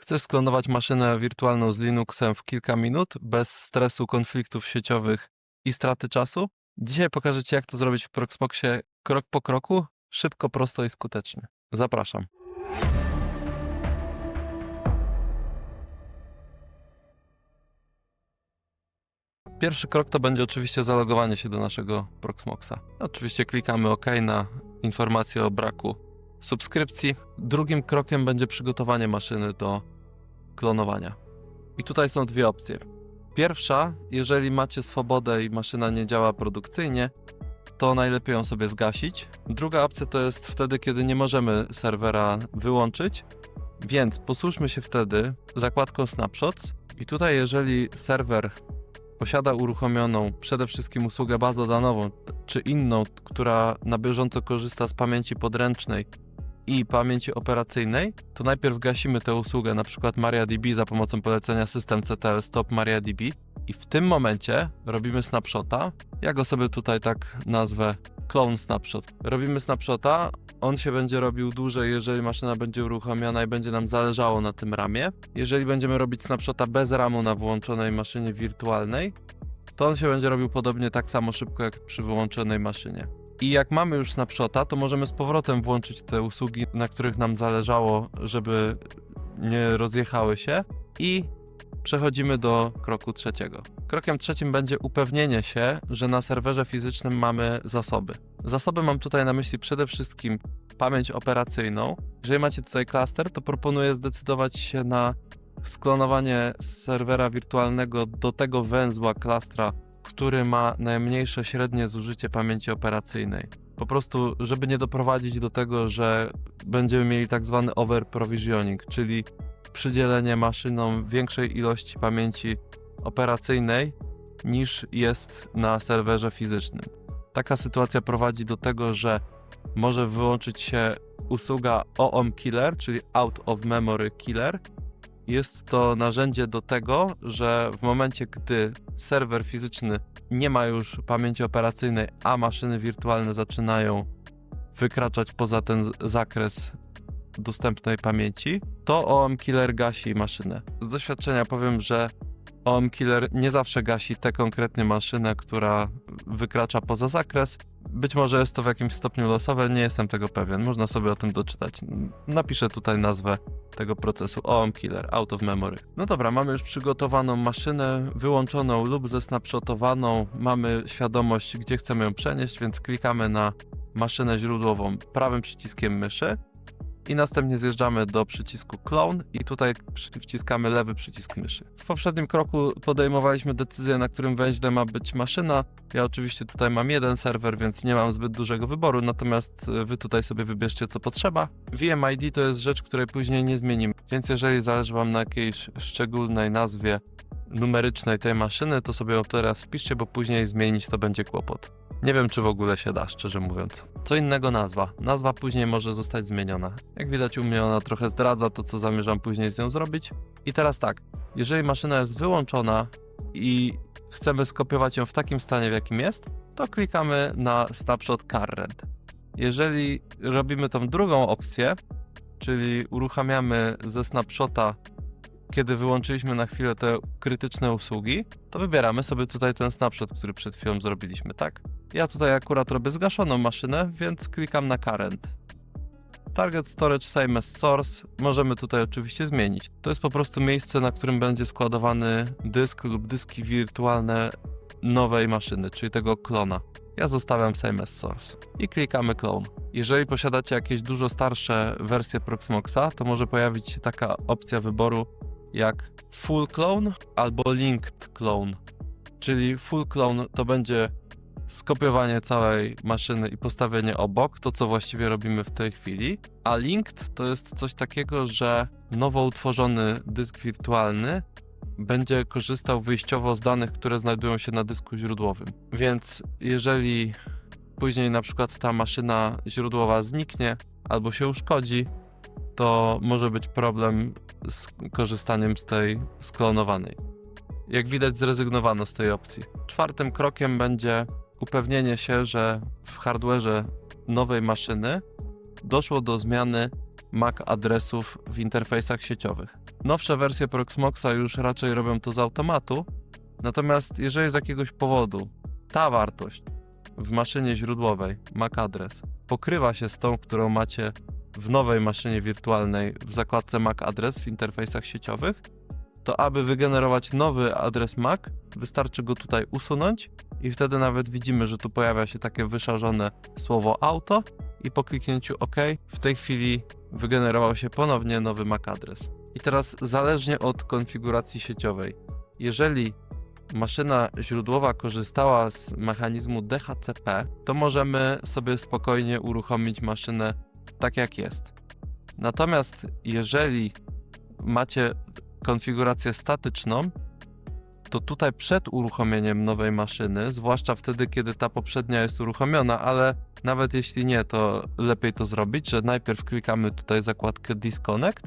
Chcesz sklonować maszynę wirtualną z Linuxem w kilka minut, bez stresu konfliktów sieciowych i straty czasu? Dzisiaj pokażę Ci, jak to zrobić w Proxmoxie krok po kroku, szybko, prosto i skutecznie. Zapraszam. Pierwszy krok to będzie oczywiście zalogowanie się do naszego Proxmoxa. Oczywiście klikamy OK na informację o braku subskrypcji. Drugim krokiem będzie przygotowanie maszyny do klonowania. I tutaj są dwie opcje. Pierwsza, jeżeli macie swobodę i maszyna nie działa produkcyjnie, to najlepiej ją sobie zgasić. Druga opcja to jest wtedy, kiedy nie możemy serwera wyłączyć, więc posłużmy się wtedy zakładką Snapshots. I tutaj, jeżeli serwer posiada uruchomioną przede wszystkim usługę bazodanową, czy inną, która na bieżąco korzysta z pamięci podręcznej i pamięci operacyjnej, to najpierw gasimy tę usługę, na przykład MariaDB za pomocą polecenia systemctl stop MariaDB i w tym momencie robimy snapshota. Ja go sobie tutaj tak nazwę clone snapshot. Robimy snapshota, on się będzie robił dłużej, jeżeli maszyna będzie uruchomiona i będzie nam zależało na tym ramie. Jeżeli będziemy robić snapshota bez ramu na włączonej maszynie wirtualnej, to on się będzie robił podobnie tak samo szybko jak przy wyłączonej maszynie. I jak mamy już snapshota, to możemy z powrotem włączyć te usługi, na których nam zależało, żeby nie rozjechały się i przechodzimy do kroku trzeciego. Krokiem trzecim będzie upewnienie się, że na serwerze fizycznym mamy zasoby. Zasoby mam tutaj na myśli przede wszystkim pamięć operacyjną. Jeżeli macie tutaj klaster, to proponuję zdecydować się na sklonowanie serwera wirtualnego do tego węzła klastra, który ma najmniejsze średnie zużycie pamięci operacyjnej. Po prostu, żeby nie doprowadzić do tego, że będziemy mieli tak zwany overprovisioning, czyli przydzielenie maszynom większej ilości pamięci operacyjnej niż jest na serwerze fizycznym. Taka sytuacja prowadzi do tego, że może wyłączyć się usługa OOM Killer, czyli Out of Memory Killer. Jest to narzędzie do tego, że w momencie, gdy serwer fizyczny nie ma już pamięci operacyjnej, a maszyny wirtualne zaczynają wykraczać poza ten zakres dostępnej pamięci, to OM Killer gasi maszynę. Z doświadczenia powiem, że OM Killer nie zawsze gasi tę konkretnie maszynę, która wykracza poza zakres. Być może jest to w jakimś stopniu losowe, nie jestem tego pewien. Można sobie o tym doczytać. Napiszę tutaj nazwę tego procesu OM Killer, out of memory. No dobra, mamy już przygotowaną maszynę, wyłączoną lub zesnapshotowaną. Mamy świadomość, gdzie chcemy ją przenieść, więc klikamy na maszynę źródłową prawym przyciskiem myszy i następnie zjeżdżamy do przycisku clone i tutaj wciskamy lewy przycisk myszy. W poprzednim kroku podejmowaliśmy decyzję, na którym węźle ma być maszyna. Ja oczywiście tutaj mam jeden serwer, więc nie mam zbyt dużego wyboru, natomiast y, wy tutaj sobie wybierzcie co potrzeba. VMID to jest rzecz, której później nie zmienimy, więc jeżeli zależy wam na jakiejś szczególnej nazwie numerycznej tej maszyny, to sobie ją teraz wpiszcie, bo później zmienić to będzie kłopot. Nie wiem, czy w ogóle się da, szczerze mówiąc. Co innego nazwa. Nazwa później może zostać zmieniona. Jak widać u mnie ona trochę zdradza to, co zamierzam później z nią zrobić. I teraz tak, jeżeli maszyna jest wyłączona i chcemy skopiować ją w takim stanie, w jakim jest, to klikamy na snapshot current. Jeżeli robimy tą drugą opcję, czyli uruchamiamy ze snapshota kiedy wyłączyliśmy na chwilę te krytyczne usługi, to wybieramy sobie tutaj ten snapshot, który przed chwilą zrobiliśmy, tak? Ja tutaj akurat robię zgaszoną maszynę, więc klikam na current. Target storage same as source możemy tutaj oczywiście zmienić. To jest po prostu miejsce, na którym będzie składowany dysk lub dyski wirtualne nowej maszyny, czyli tego klona. Ja zostawiam same as source i klikamy clone. Jeżeli posiadacie jakieś dużo starsze wersje Proxmoxa, to może pojawić się taka opcja wyboru jak full clone albo linked clone. Czyli full clone to będzie skopiowanie całej maszyny i postawienie obok, to co właściwie robimy w tej chwili, a linked to jest coś takiego, że nowo utworzony dysk wirtualny będzie korzystał wyjściowo z danych, które znajdują się na dysku źródłowym. Więc jeżeli później na przykład ta maszyna źródłowa zniknie albo się uszkodzi, to może być problem z korzystaniem z tej sklonowanej. Jak widać, zrezygnowano z tej opcji. Czwartym krokiem będzie upewnienie się, że w hardwareze nowej maszyny doszło do zmiany MAC adresów w interfejsach sieciowych. Nowsze wersje Proxmoxa już raczej robią to z automatu, natomiast jeżeli z jakiegoś powodu ta wartość w maszynie źródłowej, MAC adres, pokrywa się z tą, którą macie w nowej maszynie wirtualnej w zakładce MAC adres w interfejsach sieciowych, to aby wygenerować nowy adres MAC, wystarczy go tutaj usunąć i wtedy nawet widzimy, że tu pojawia się takie wyszarzone słowo auto i po kliknięciu OK w tej chwili wygenerował się ponownie nowy MAC adres. I teraz zależnie od konfiguracji sieciowej, jeżeli maszyna źródłowa korzystała z mechanizmu DHCP, to możemy sobie spokojnie uruchomić maszynę tak jak jest. Natomiast jeżeli macie konfigurację statyczną, to tutaj przed uruchomieniem nowej maszyny, zwłaszcza wtedy, kiedy ta poprzednia jest uruchomiona, ale nawet jeśli nie, to lepiej to zrobić, że najpierw klikamy tutaj zakładkę Disconnect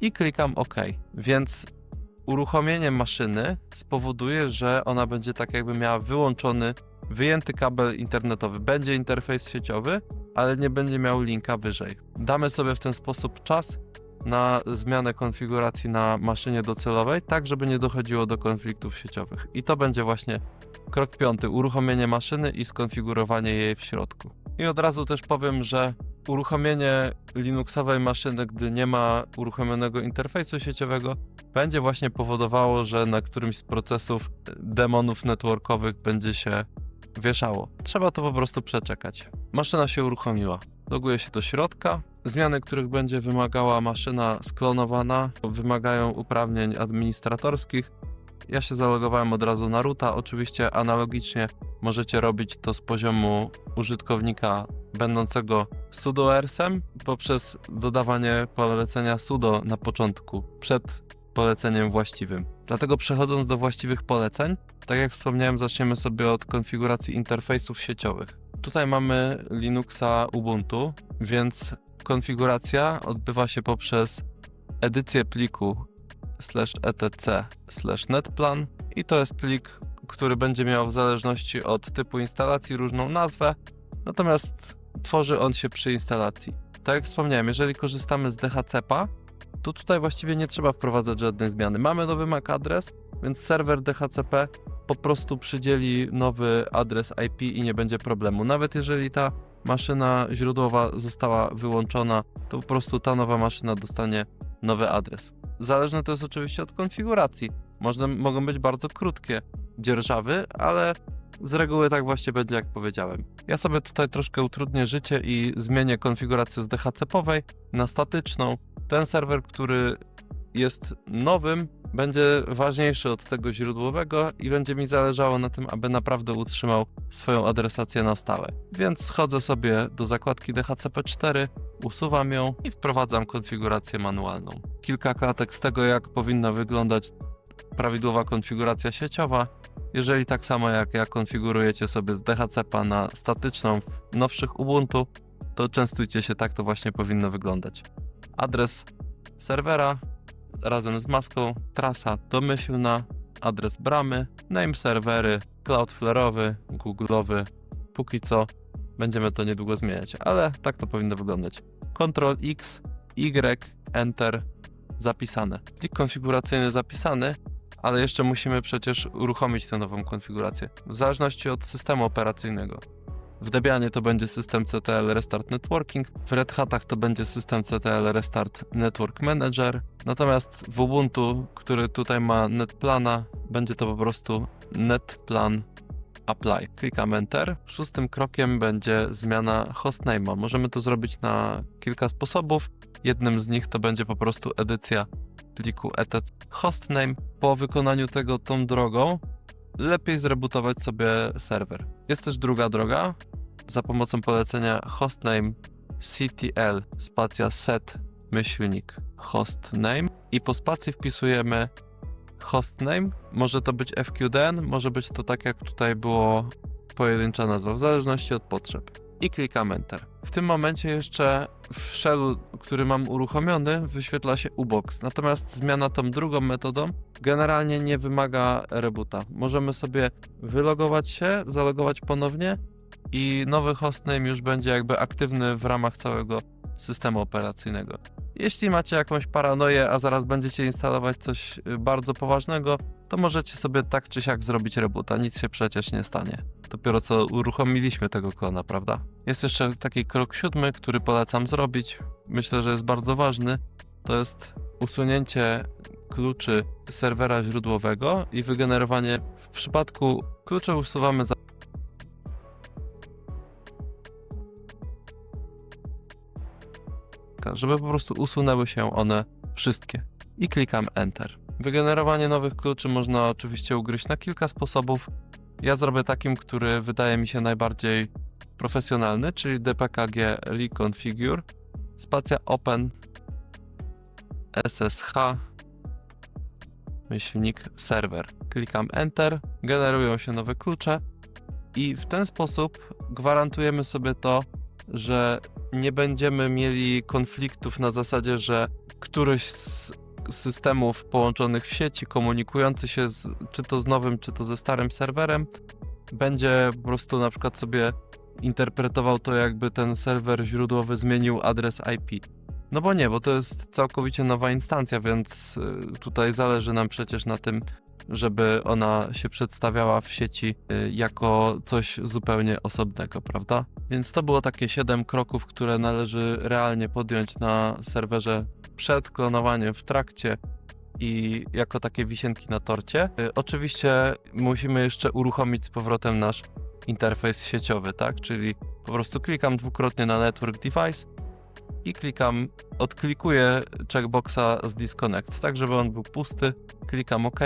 i klikam OK. Więc uruchomienie maszyny spowoduje, że ona będzie tak jakby miała wyłączony, wyjęty kabel internetowy. Będzie interfejs sieciowy, ale nie będzie miał linka wyżej. Damy sobie w ten sposób czas na zmianę konfiguracji na maszynie docelowej, tak żeby nie dochodziło do konfliktów sieciowych. I to będzie właśnie krok piąty: uruchomienie maszyny i skonfigurowanie jej w środku. I od razu też powiem, że uruchomienie Linuxowej maszyny, gdy nie ma uruchomionego interfejsu sieciowego, będzie właśnie powodowało, że na którymś z procesów demonów networkowych będzie się wieszało. Trzeba to po prostu przeczekać. Maszyna się uruchomiła. Loguje się do środka. Zmiany, których będzie wymagała maszyna sklonowana, wymagają uprawnień administratorskich. Ja się zalogowałem od razu na roota. Oczywiście analogicznie możecie robić to z poziomu użytkownika będącego sudoersem poprzez dodawanie polecenia sudo na początku, przed poleceniem właściwym. Dlatego przechodząc do właściwych poleceń, tak jak wspomniałem, zaczniemy sobie od konfiguracji interfejsów sieciowych. Tutaj mamy Linuxa Ubuntu, więc konfiguracja odbywa się poprzez edycję pliku slash etc slash netplan i to jest plik, który będzie miał w zależności od typu instalacji różną nazwę, natomiast tworzy on się przy instalacji. Tak jak wspomniałem, jeżeli korzystamy z DHCP-a, to tutaj właściwie nie trzeba wprowadzać żadnej zmiany. Mamy nowy MAC adres, więc serwer DHCP po prostu przydzieli nowy adres IP i nie będzie problemu. Nawet jeżeli ta maszyna źródłowa została wyłączona, to po prostu ta nowa maszyna dostanie nowy adres. Zależne to jest oczywiście od konfiguracji. Można, mogą być bardzo krótkie dzierżawy, ale z reguły tak właśnie będzie, jak powiedziałem. Ja sobie tutaj troszkę utrudnię życie i zmienię konfigurację z DHCP-owej na statyczną. Ten serwer, który jest nowym, będzie ważniejszy od tego źródłowego i będzie mi zależało na tym, aby naprawdę utrzymał swoją adresację na stałe. Więc schodzę sobie do zakładki DHCP4, usuwam ją i wprowadzam konfigurację manualną. Kilka klatek z tego, jak powinna wyglądać prawidłowa konfiguracja sieciowa. Jeżeli tak samo jak ja konfigurujecie sobie z DHCP na statyczną w nowszych Ubuntu, to częstujcie się tak, to właśnie powinno wyglądać. Adres serwera razem z maską, trasa domyślna, adres bramy, name serwery, Cloudflare'owy, Google'owy. Póki co będziemy to niedługo zmieniać, ale tak to powinno wyglądać. Ctrl X, Y, Enter, zapisane. Plik konfiguracyjny zapisany, ale jeszcze musimy przecież uruchomić tę nową konfigurację, w zależności od systemu operacyjnego. W Debianie to będzie system CTL Restart Networking, w Red Hatach to będzie system CTL Restart Network Manager, natomiast w Ubuntu, który tutaj ma netplana, będzie to po prostu netplan apply. Klikam Enter. Szóstym krokiem będzie zmiana hostname'a. Możemy to zrobić na kilka sposobów. Jednym z nich to będzie po prostu edycja pliku etc hostname. Po wykonaniu tego tą drogą lepiej zrebootować sobie serwer. Jest też druga droga. Za pomocą polecenia hostname ctl spacja set myślnik hostname i po spacji wpisujemy hostname. Może to być fqdn, może być to tak jak tutaj było pojedyncza nazwa, w zależności od potrzeb. I klikam Enter. W tym momencie jeszcze w shellu, który mam uruchomiony, wyświetla się ubox. Natomiast zmiana tą drugą metodą generalnie nie wymaga reboota. Możemy sobie wylogować się, zalogować ponownie i nowy hostname już będzie jakby aktywny w ramach całego systemu operacyjnego. Jeśli macie jakąś paranoję, a zaraz będziecie instalować coś y, bardzo poważnego, to możecie sobie tak czy siak zrobić reboota. Nic się przecież nie stanie. Dopiero co uruchomiliśmy tego klona, prawda? Jest jeszcze taki krok siódmy, który polecam zrobić. Myślę, że jest bardzo ważny. To jest usunięcie kluczy serwera źródłowego i wygenerowanie. W przypadku klucze usuwamy za żeby po prostu usunęły się one wszystkie. I klikam Enter. Wygenerowanie nowych kluczy można oczywiście ugryźć na kilka sposobów. Ja zrobię takim, który wydaje mi się najbardziej profesjonalny, czyli dpkg reconfigure, spacja open ssh myślnik server. Klikam Enter, generują się nowe klucze i w ten sposób gwarantujemy sobie to, że nie będziemy mieli konfliktów na zasadzie, że któryś z systemów połączonych w sieci, komunikujący się z, czy to z nowym, czy to ze starym serwerem, będzie po prostu na przykład sobie interpretował to, jakby ten serwer źródłowy zmienił adres IP. No bo nie, bo to jest całkowicie nowa instancja, więc y, tutaj zależy nam przecież na tym, żeby ona się przedstawiała w sieci y, jako coś zupełnie osobnego, prawda? Więc to było takie 7 kroków, które należy realnie podjąć na serwerze przed klonowaniem, w trakcie i jako takie wisienki na torcie. Y, Oczywiście musimy jeszcze uruchomić z powrotem nasz interfejs sieciowy, tak? Czyli po prostu klikam dwukrotnie na Network Device i klikam, odklikuję checkboxa z Disconnect, tak żeby on był pusty. Klikam OK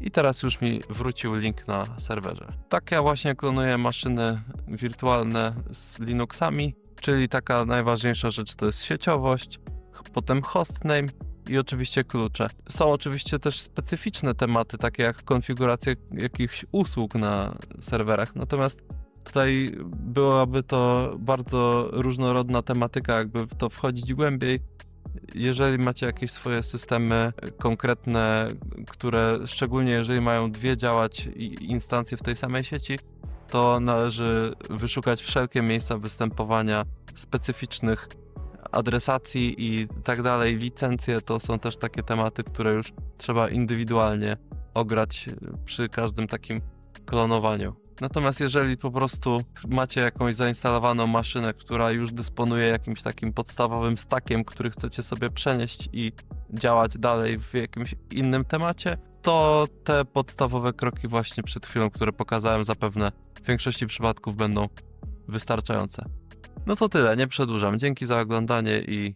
i teraz już mi wrócił link na serwerze. Tak ja właśnie klonuję maszyny wirtualne z Linuxami, czyli taka najważniejsza rzecz to jest sieciowość, potem hostname i oczywiście klucze. Są oczywiście też specyficzne tematy, takie jak konfiguracja jakichś usług na serwerach, natomiast tutaj byłaby to bardzo różnorodna tematyka, jakby w to wchodzić głębiej. Jeżeli macie jakieś swoje systemy konkretne, które szczególnie jeżeli mają dwie działać instancje w tej samej sieci, to należy wyszukać wszelkie miejsca występowania specyficznych adresacji i tak dalej. Licencje to są też takie tematy, które już trzeba indywidualnie ograć przy każdym takim klonowaniu. Natomiast jeżeli po prostu macie jakąś zainstalowaną maszynę, która już dysponuje jakimś takim podstawowym stackiem, który chcecie sobie przenieść i działać dalej w jakimś innym temacie, to te podstawowe kroki właśnie przed chwilą, które pokazałem, zapewne w większości przypadków będą wystarczające. No to tyle, nie przedłużam. Dzięki za oglądanie i